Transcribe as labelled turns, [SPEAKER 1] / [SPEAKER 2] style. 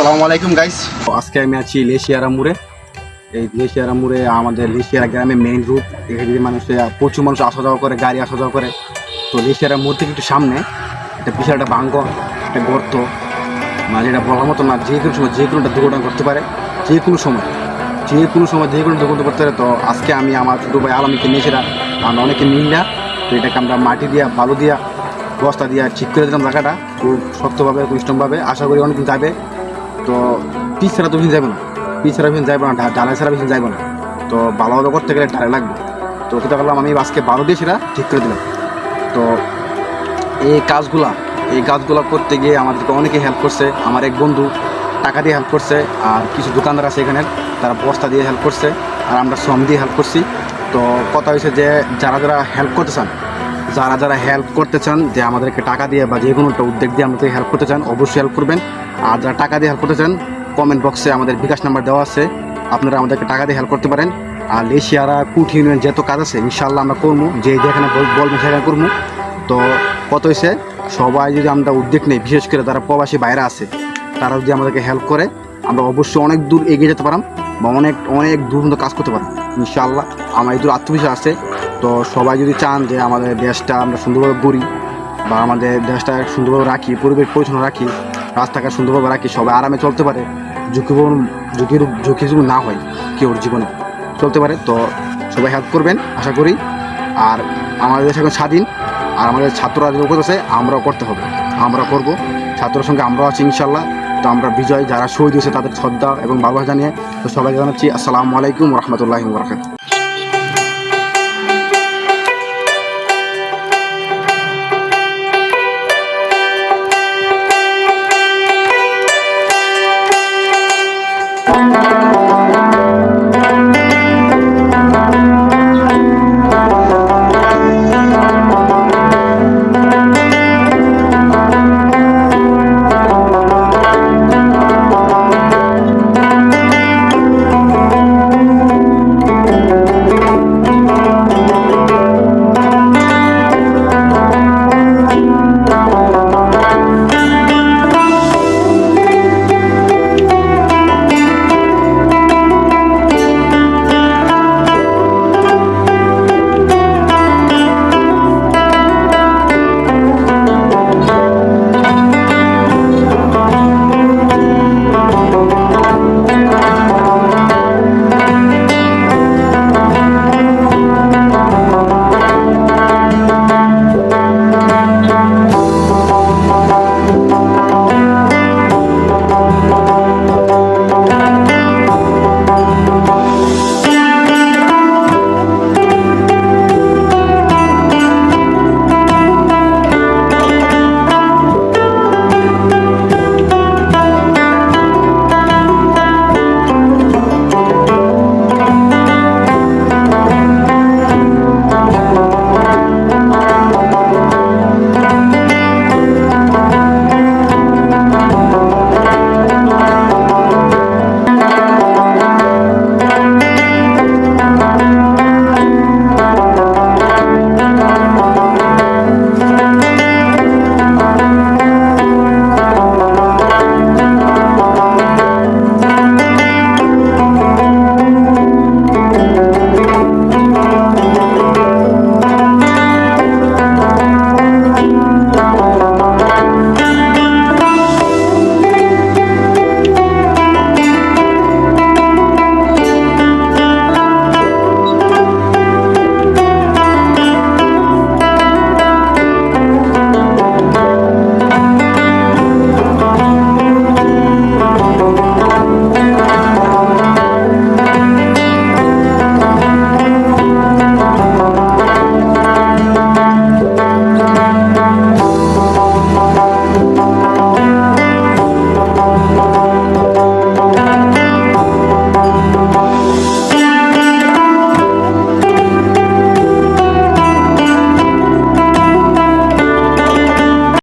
[SPEAKER 1] আসসালামু আলাইকুম গাইস আজকে আমি আছি লেশিয়ারা মোড়ে। এই লেশিয়ারা মোড়ে আমাদের লেশিয়ারা গ্রামে মেইন রুট এখানে মানুষ প্রচুর মানুষ আসা যাওয়া করে, গাড়ি আসা যাওয়া করে। তো লেশিয়ারা মোড় থেকে একটু সামনে, একটা বিশাল একটা বাঙ্গ একটা গর্ত মানে এটা বলার মতো না, যে কোনো সময়, যে কোনো একটা দুর্ঘটনা ঘটতে পারে, যে কোনো সময়, যে কোনো সময় যে কোনো দুর্ঘটনা করতে পারে। তো আজকে আমি আমার ছোটো ভাই আলমীকে নিয়েছিলাম আমরা অনেকে মিললা তো এটাকে আমরা মাটি দিয়া, বালু দিয়া, বস্তা দিয়া ঠিক করে দিলাম জায়গাটা। খুব শক্তভাবে, খুব স্ট্রংভাবে। আশা করি অনেকদিন যাবে। তো পিচ ছাড়া তুমি যাবে না। পিচ ছাড়া ভিন যাবে না ঢালাই ছাড়া ভিন যাবে না। তো ভালোভাবে করতে গেলে ঢালাই লাগবে। তো সেটা করলাম আমি আজকে বারো দিয়ে সেটা ঠিক করে দিলাম। তো এই কাজগুলা, এই কাজগুলো করতে গিয়ে আমাদেরকে অনেকে হেল্প করছে। আমার এক বন্ধু টাকা দিয়ে হেল্প করছে, আর কিছু দোকানদার আছে এখানে, তারা বস্তা দিয়ে হেল্প করছে, আর আমরা শ্রম দিয়ে হেল্প করছি। তো কথা হয়েছে যে, যারা যারা হেল্প করতে চান, যারা যারা হেল্প করতে চান, যে আমাদেরকে টাকা দিয়ে বা যে কোনো একটা উদ্যোগ দিয়ে আমাদেরকে হেল্প করতে চান, অবশ্যই হেল্প করবেন। আর যারা টাকা দিয়ে হেল্প করতে চান কমেন্ট বক্সে আমাদের বিকাশ নাম্বার দেওয়া আছে। আপনারা আমাদেরকে টাকা দিয়ে হেল্প করতে পারেন। আর লেশিয়ারা কুঠি ইউনিয়ন যত কাজ আছে ইনশাল্লাহ আমরা করব, যে যেখানে বল- বলবেন সেখানে করব। তো কত হয়েছে? সবাই যদি আমরা উদ্যোগ নেই, বিশেষ করে যারা প্রবাসী বাইরে আছে, তারা যদি আমাদেরকে হেল্প করে, আমরা অবশ্যই অনেক দূর এগিয়ে যেতে পারাম বা অনেক অনেক দূর পর্যন্ত কাজ করতে পারাম, ইনশাআল্লাহ। আমার এই দূর আত্মবিশ্বাস আছে। তো সবাই যদি চান যে আমাদের দেশটা আমরা সুন্দরভাবে গড়ি বা আমাদের দেশটা সুন্দরভাবে রাখি, পরিবেশ পরিচ্ছন্ন রাখি রাস্তাঘাট সুন্দরভাবে রাখি, সবাই আরামে চলতে পারে। ঝুঁকিপূর্ণ ঝুঁকির ঝুঁকি না হয় কেউর জীবনে চলতে পারে। তো সবাই হেল্প করবেন, আশা করি। আর আমাদের দেশ এখন স্বাধীন, আর আমাদের ছাত্ররা যে করতেছে আমরাও করতে হবে। আমরা করব। ছাত্রের সঙ্গে আমরাও আছি ইনশাল্লাহ তো আমরা বিজয়, যারা শহীদ হয়েছে, তাদের শ্রদ্ধা এবং ভালোবাসা জানিয়ে তো সবাইকে জানাচ্ছি, আসসালামু আলাইকুম রহমতুল্লাহ বরকাত